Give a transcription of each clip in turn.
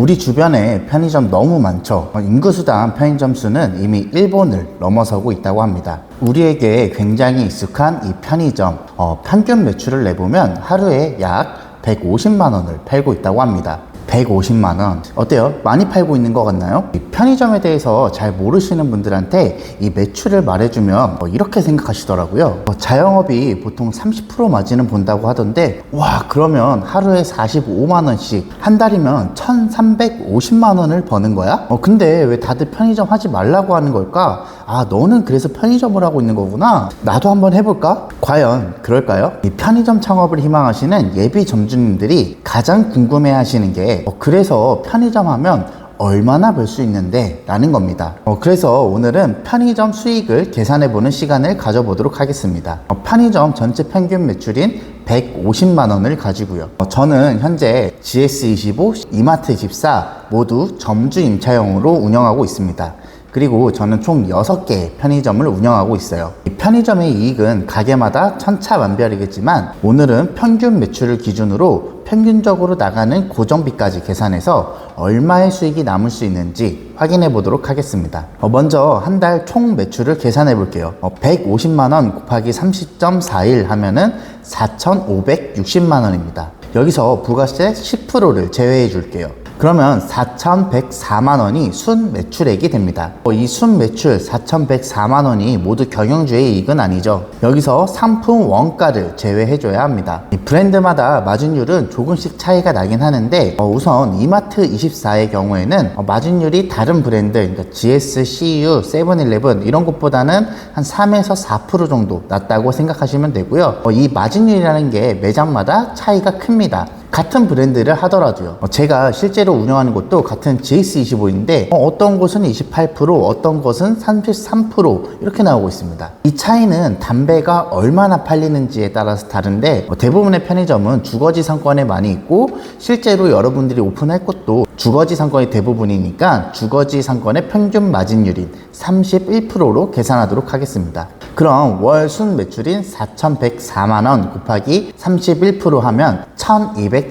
우리 주변에 편의점 너무 많죠. 어, 인구수당 편의점 수는 이미 일본을 넘어서고 있다고 합니다. 우리에게 굉장히 익숙한 이 편의점, 어, 평균 매출을 내보면 하루에 약 150만 원을 팔고 있다고 합니다. 150만 원. 어때요? 많이 팔고 있는 것 같나요? 이 편의점에 대해서 잘 모르시는 분들한테 이 매출을 말해주면 어, 이렇게 생각하시더라고요. 어, 자영업이 보통 30% 마진은 본다고 하던데, 와, 그러면 하루에 45만 원씩 한 달이면 1,350만 원을 버는 거야? 어, 근데 왜 다들 편의점 하지 말라고 하는 걸까? 아, 너는 그래서 편의점을 하고 있는 거구나. 나도 한번 해볼까? 과연 그럴까요? 이 편의점 창업을 희망하시는 예비 점주님들이 가장 궁금해 하시는 게, 어, 그래서 편의점 하면 얼마나 벌 수 있는데 라는 겁니다. 어, 그래서 오늘은 편의점 수익을 계산해 보는 시간을 가져보도록 하겠습니다. 어, 편의점 전체 평균 매출인 150만 원을 가지고요. 어, 저는 현재 GS25, 이마트24 모두 점주 임차형으로 운영하고 있습니다. 그리고 저는 총 6개 편의점을 운영하고 있어요. 이 편의점의 이익은 가게마다 천차만별이겠지만 오늘은 평균 매출을 기준으로 평균적으로 나가는 고정비까지 계산해서 얼마의 수익이 남을 수 있는지 확인해 보도록 하겠습니다. 어, 먼저 한 달 총 매출을 계산해 볼게요. 150만 원 곱하기 30.41 하면은 4,560만 원입니다. 여기서 부가세 10%를 제외해 줄게요. 그러면 4,104만 원이 순 매출액이 됩니다. 어, 이순 매출 4,104만 원이 모두 경영주의 이익은 아니죠. 여기서 상품 원가를 제외해줘야 합니다. 이 브랜드마다 마진율은 조금씩 차이가 나긴 하는데 어, 우선 이마트 24의 경우에는 어, 마진율이 다른 브랜드, 그러니까 GS, CU, 세븐일레븐 이런 것보다는 한 3에서 4% 정도 낮다고 생각하시면 되고요. 어, 이 마진율이라는 게 매장마다 차이가 큽니다. 같은 브랜드를 하더라도요. 어, 제가 실제로 운영하는 곳도 같은 GS25인데 어, 떤 곳은 28%, 어떤 곳은 33% 이렇게 나오고 있습니다. 이 차이는 담배가 얼마나 팔리는지에 따라서 다른데 어, 대부분의 편의점은 주거지 상권에 많이 있고 실제로 여러분들이 오픈할 곳도 주거지 상권이 대부분이니까 주거지 상권의 평균 마진율인 31%로 계산하도록 하겠습니다. 그럼 월 순 매출인 4,104만 원 곱하기 31% 하면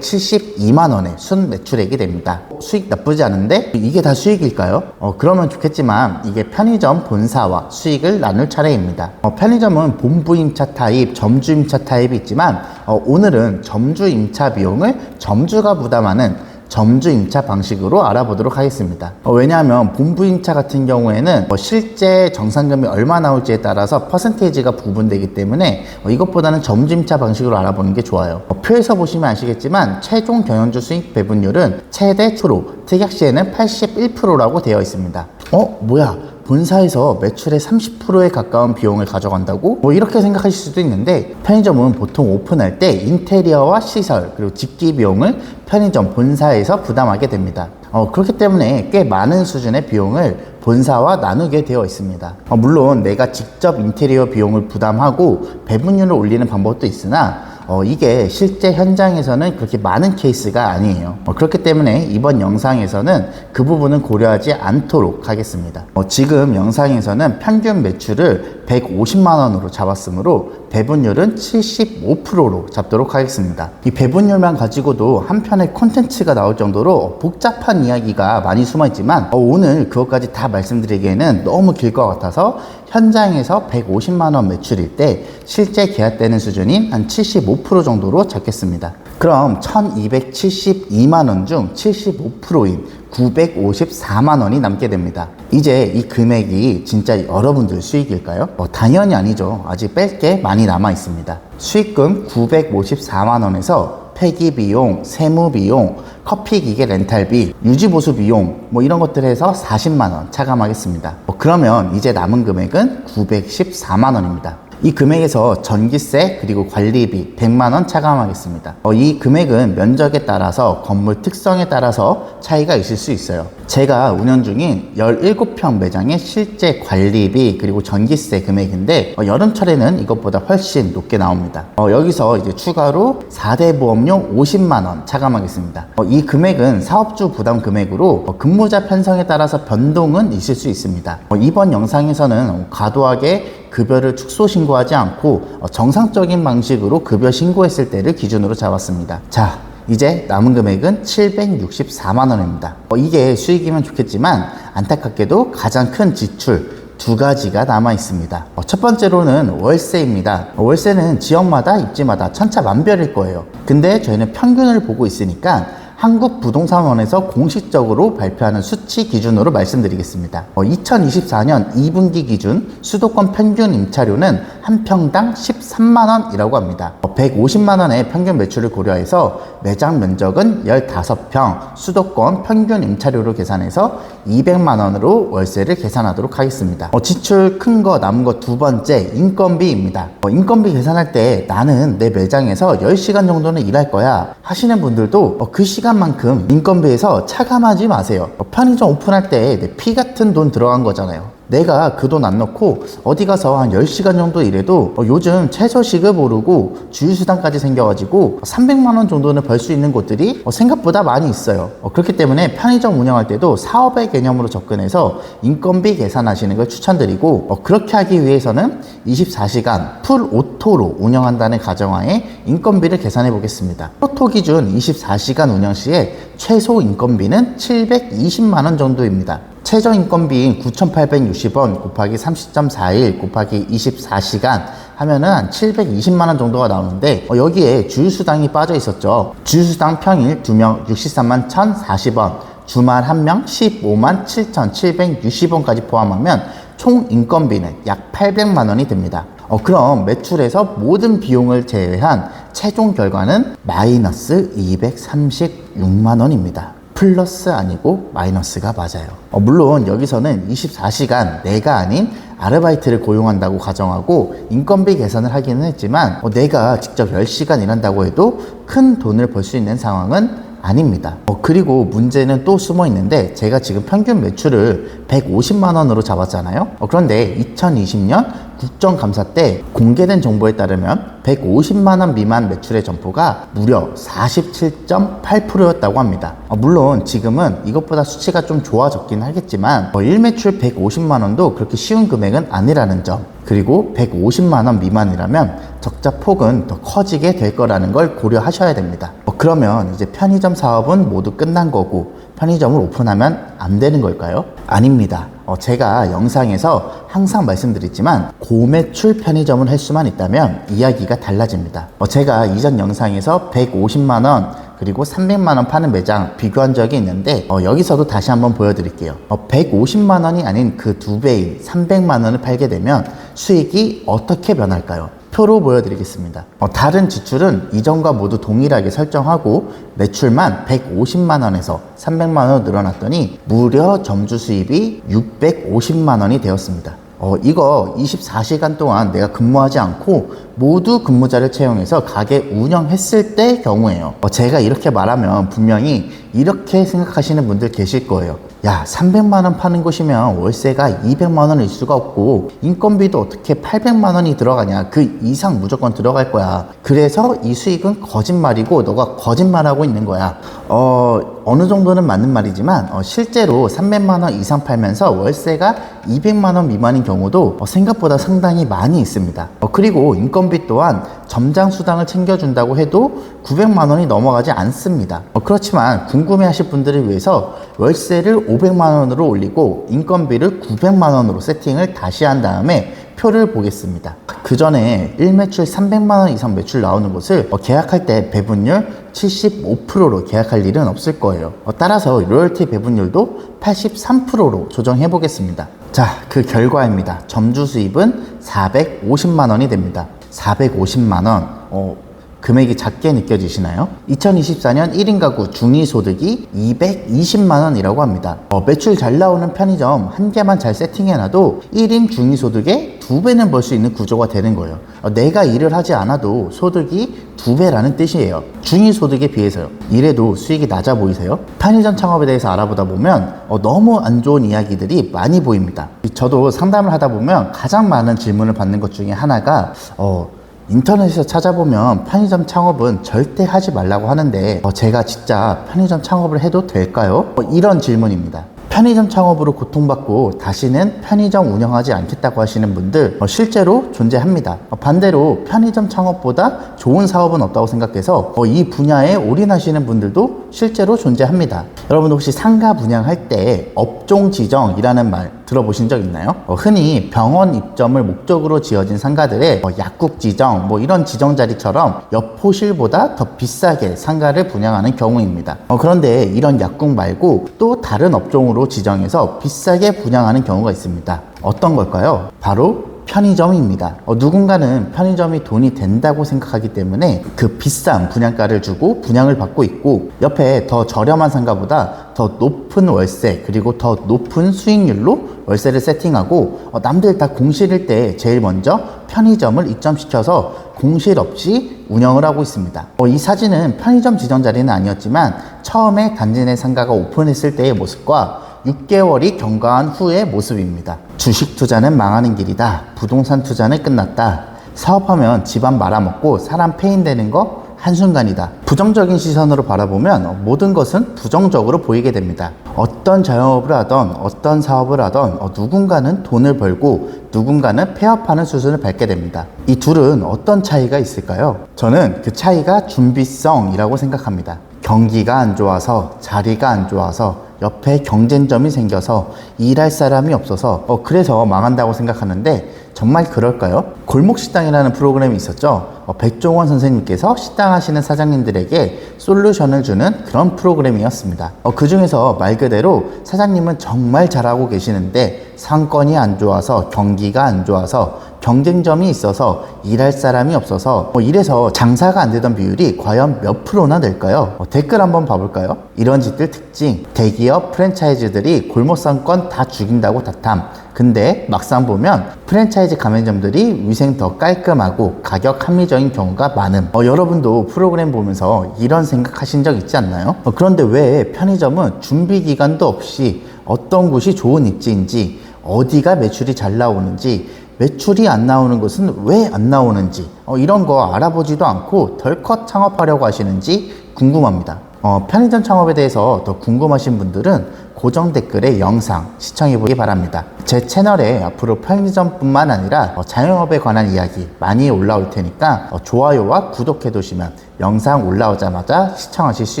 1,272만 원의 순 매출액이 됩니다. 수익 나쁘지 않은데 이게 다 수익일까요? 어, 그러면 좋겠지만 이게 편의점 본사와 수익을 나눌 차례입니다. 어, 편의점은 본부 임차 타입, 점주 임차 타입이 있지만 어, 오늘은 점주 임차 비용을 점주가 부담하는 점주 임차 방식으로 알아보도록 하겠습니다. 어, 왜냐하면 본부 임차 같은 경우에는 어, 실제 정산금이 얼마 나올지에 따라서 퍼센테이지가 구분되기 때문에 어, 이것보다는 점주 임차 방식으로 알아보는 게 좋아요. 어, 표에서 보시면 아시겠지만 최종 경영주 수익 배분율은 최대 프로, 특약 시에는 81%라고 되어 있습니다. 어, 뭐야? 본사에서 매출의 30%에 가까운 비용을 가져간다고? 뭐 이렇게 생각하실 수도 있는데 편의점은 보통 오픈할 때 인테리어와 시설 그리고 집기 비용을 편의점 본사에서 부담하게 됩니다. 어, 그렇기 때문에 꽤 많은 수준의 비용을 본사와 나누게 되어 있습니다. 어, 물론 내가 직접 인테리어 비용을 부담하고 배분율을 올리는 방법도 있으나 어, 이게 실제 현장에서는 그렇게 많은 케이스가 아니에요. 어, 그렇기 때문에 이번 영상에서는 그 부분은 고려하지 않도록 하겠습니다. 어, 지금 영상에서는 평균 매출을 150만 원으로 잡았으므로 배분율은 75%로 잡도록 하겠습니다. 이 배분율만 가지고도 한 편의 콘텐츠가 나올 정도로 복잡한 이야기가 많이 숨어 있지만 어, 오늘 그것까지 다 말씀드리기에는 너무 길 것 같아서 현장에서 150만 원 매출일 때 실제 계약되는 수준인 한 75% 정도로 잡겠습니다. 그럼 1272만 원 중 75%인 954만 원이 남게 됩니다. 이제 이 금액이 진짜 여러분들 수익일까요? 어, 당연히 아니죠. 아직 뺄 게 많이 남아 있습니다. 수익금 954만 원에서 폐기 비용, 세무 비용, 커피 기계 렌탈비, 유지 보수 비용 뭐 이런 것들 해서 40만 원 차감하겠습니다. 어, 그러면 이제 남은 금액은 914만 원입니다. 이 금액에서 전기세 그리고 관리비 100만 원 차감하겠습니다. 어, 이 금액은 면적에 따라서 건물 특성에 따라서 차이가 있을 수 있어요. 제가 운영 중인 17평 매장의 실제 관리비 그리고 전기세 금액인데 어, 여름철에는 이것보다 훨씬 높게 나옵니다. 어, 여기서 이제 추가로 4대 보험료 50만 원 차감하겠습니다. 어, 이 금액은 사업주 부담 금액으로 어, 근무자 편성에 따라서 변동은 있을 수 있습니다. 어, 이번 영상에서는 어, 과도하게 급여를 축소 신고하지 않고 어, 정상적인 방식으로 급여 신고했을 때를 기준으로 잡았습니다. 자, 이제 남은 금액은 764만 원입니다. 어, 이게 수익이면 좋겠지만 안타깝게도 가장 큰 지출 두 가지가 남아 있습니다. 어, 첫 번째로는 월세입니다. 어, 월세는 지역마다 입지마다 천차만별일 거예요. 근데 저희는 평균을 보고 있으니까 한국부동산원에서 공식적으로 발표하는 수치 기준으로 말씀드리겠습니다. 어, 2024년 2분기 기준 수도권 평균 임차료는 한 평당 13만 원이라고 합니다. 어, 150만 원의 평균 매출을 고려해서 매장 면적은 15평, 수도권 평균 임차료로 계산해서 200만 원으로 월세를 계산하도록 하겠습니다. 어, 지출 큰 거 남은 거 두 번째 인건비입니다. 어, 인건비 계산할 때 나는 내 매장에서 10시간 정도는 일할 거야 하시는 분들도 어, 그 시간 만큼 인건비에서 차감하지 마세요. 어, 편의점 오픈할 때 내 피 같은 돈 들어간 거잖아요. 내가 그 돈 안 넣고 어디 가서 한 10시간 정도 일해도 어, 요즘 최저 시급 오르고 주유수당까지 생겨가지고 300만 원 정도는 벌 수 있는 곳들이 어, 생각보다 많이 있어요. 어, 그렇기 때문에 편의점 운영할 때도 사업의 개념으로 접근해서 인건비 계산하시는 걸 추천드리고 어, 그렇게 하기 위해서는 24시간 풀 오토로 운영한다는 가정하에 인건비를 계산해 보겠습니다. 오토 기준 24시간 운영 시에 최소 인건비는 720만 원 정도입니다. 최저 인건비인 9,860원 곱하기 30.41 곱하기 24시간 하면은 한 720만 원 정도가 나오는데 어, 여기에 주유수당이 빠져 있었죠. 주유수당 평일 2명 63만 1,040원, 주말 1명 15만 7,760원까지 포함하면 총 인건비는 약 800만 원이 됩니다. 어, 그럼 매출에서 모든 비용을 제외한 최종 결과는 마이너스 236만 원입니다. 플러스 아니고 마이너스가 맞아요. 어, 물론 여기서는 24시간 내가 아닌 아르바이트를 고용한다고 가정하고 인건비 계산을 하기는 했지만 어, 내가 직접 10시간 일한다고 해도 큰 돈을 벌 수 있는 상황은 아닙니다. 어, 그리고 문제는 또 숨어 있는데 제가 지금 평균 매출을 150만 원으로 잡았잖아요. 어, 그런데 2020년 국정감사 때 공개된 정보에 따르면 150만 원 미만 매출의 점포가 무려 47.8%였다고 합니다. 어, 물론 지금은 이것보다 수치가 좀 좋아졌긴 하겠지만 어, 1매출 150만 원도 그렇게 쉬운 금액은 아니라는 점 그리고 150만 원 미만이라면 적자 폭은 더 커지게 될 거라는 걸 고려하셔야 됩니다. 어, 그러면 이제 편의점 사업은 모두 끝난 거고 편의점을 오픈하면 안 되는 걸까요? 아닙니다. 어, 제가 영상에서 항상 말씀드리지만 고매출 편의점을 할 수만 있다면 이야기가 달라집니다. 어, 제가 이전 영상에서 150만 원 그리고 300만 원 파는 매장 비교한 적이 있는데 어, 여기서도 다시 한번 보여드릴게요. 어, 150만 원이 아닌 그 두 배인 300만 원을 팔게 되면 수익이 어떻게 변할까요? 표로 보여드리겠습니다. 어, 다른 지출은 이전과 모두 동일하게 설정하고 매출만 150만 원에서 300만 원으로 늘어났더니 무려 점주 수입이 650만 원이 되었습니다. 어, 이거 24시간 동안 내가 근무하지 않고 모두 근무자를 채용해서 가게 운영했을 때 경우에요. 어, 제가 이렇게 말하면 분명히 이렇게 생각하시는 분들 계실 거예요. 야, 300만 원 파는 곳이면 월세가 200만 원일 수가 없고 인건비도 어떻게 800만 원이 들어가냐. 그 이상 무조건 들어갈 거야. 그래서 이 수익은 거짓말이고 너가 거짓말하고 있는 거야. 어, 어느 정도는 맞는 말이지만 어, 실제로 300만 원 이상 팔면서 월세가 200만 원 미만인 경우도 어, 생각보다 상당히 많이 있습니다. 어, 그리고 인건비 또한 점장 수당을 챙겨준다고 해도 900만 원이 넘어가지 않습니다. 어, 그렇지만 궁금해하실 분들을 위해서 월세를 500만 원으로 올리고 인건비를 900만 원으로 세팅을 다시 한 다음에 표를 보겠습니다. 그 전에 1매출 300만 원 이상 매출 나오는 곳을 어, 계약할 때 배분율 75%로 계약할 일은 없을 거예요. 어, 따라서 로열티 배분율도 83%로 조정해 보겠습니다. 자, 그 결과입니다. 점주 수입은 450만 원이 됩니다. 450만 원. 어, 금액이 작게 느껴지시나요? 2024년 1인 가구 중위 소득이 220만 원이라고 합니다. 어, 매출 잘 나오는 편의점 한 개만 잘 세팅해놔도 1인 중위 소득의 두 배는 벌 수 있는 구조가 되는 거예요. 어, 내가 일을 하지 않아도 소득이 두 배라는 뜻이에요. 중위 소득에 비해서요. 이래도 수익이 낮아 보이세요? 편의점 창업에 대해서 알아보다 보면 어, 너무 안 좋은 이야기들이 많이 보입니다. 저도 상담을 하다 보면 가장 많은 질문을 받는 것 중에 하나가 어, 인터넷에서 찾아보면 편의점 창업은 절대 하지 말라고 하는데 어, 제가 진짜 편의점 창업을 해도 될까요? 어, 이런 질문입니다. 편의점 창업으로 고통받고 다시는 편의점 운영하지 않겠다고 하시는 분들 어, 실제로 존재합니다. 어, 반대로 편의점 창업보다 좋은 사업은 없다고 생각해서 어, 이 분야에 올인하시는 분들도 실제로 존재합니다. 여러분 혹시 상가 분양할 때 업종 지정이라는 말 들어보신 적 있나요? 어, 흔히 병원 입점을 목적으로 지어진 상가들의 어, 약국 지정 뭐 이런 지정 자리처럼 옆호실보다 더 비싸게 상가를 분양하는 경우입니다. 어, 그런데 이런 약국 말고 또 다른 업종으로 지정해서 비싸게 분양하는 경우가 있습니다. 어떤 걸까요? 바로 편의점입니다. 어, 누군가는 편의점이 돈이 된다고 생각하기 때문에 그 비싼 분양가를 주고 분양을 받고 있고 옆에 더 저렴한 상가보다 더 높은 월세 그리고 더 높은 수익률로 월세를 세팅하고 어, 남들 다 공실일 때 제일 먼저 편의점을 입점시켜서 공실 없이 운영을 하고 있습니다. 어, 이 사진은 편의점 지정 자리는 아니었지만 처음에 단지 내 상가가 오픈했을 때의 모습과 6개월이 경과한 후의 모습입니다. 주식 투자는 망하는 길이다. 부동산 투자는 끝났다. 사업하면 집안 말아먹고 사람 폐인되는 거 한순간이다. 부정적인 시선으로 바라보면 모든 것은 부정적으로 보이게 됩니다. 어떤 자영업을 하던 어떤 사업을 하던 어, 누군가는 돈을 벌고 누군가는 폐업하는 수순을 밟게 됩니다. 이 둘은 어떤 차이가 있을까요? 저는 그 차이가 준비성이라고 생각합니다. 경기가 안 좋아서 자리가 안 좋아서 옆에 경쟁점이 생겨서 일할 사람이 없어서 어, 그래서 망한다고 생각하는데 정말 그럴까요? 골목식당이라는 프로그램이 있었죠. 어, 백종원 선생님께서 식당 하시는 사장님들에게 솔루션을 주는 그런 프로그램이었습니다. 어, 그 중에서 말 그대로 사장님은 정말 잘하고 계시는데 상권이 안 좋아서 경기가 안 좋아서 경쟁점이 있어서 일할 사람이 없어서 어, 이래서 장사가 안 되던 비율이 과연 몇 프로나 될까요? 어, 댓글 한번 봐볼까요? 이런 짓들 특징 대기업 프랜차이즈들이 골목상권 다 죽인다고 다탐 근데 막상 보면 프랜차이즈 가맹점들이 위생 더 깔끔하고 가격 합리적인 경우가 많음 어, 여러분도 프로그램 보면서 이런 생각하신 적 있지 않나요? 어, 그런데 왜 편의점은 준비 기간도 없이 어떤 곳이 좋은 입지인지 어디가 매출이 잘 나오는지 매출이 안 나오는 것은 왜 안 나오는지 어, 이런 거 알아보지도 않고 덜컥 창업하려고 하시는지 궁금합니다. 어, 편의점 창업에 대해서 더 궁금하신 분들은 고정 댓글에 영상 시청해 보기 바랍니다. 제 채널에 앞으로 편의점뿐만 아니라 어, 자영업에 관한 이야기 많이 올라올 테니까 어, 좋아요와 구독해 두시면 영상 올라오자마자 시청하실 수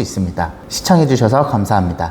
있습니다. 시청해 주셔서 감사합니다.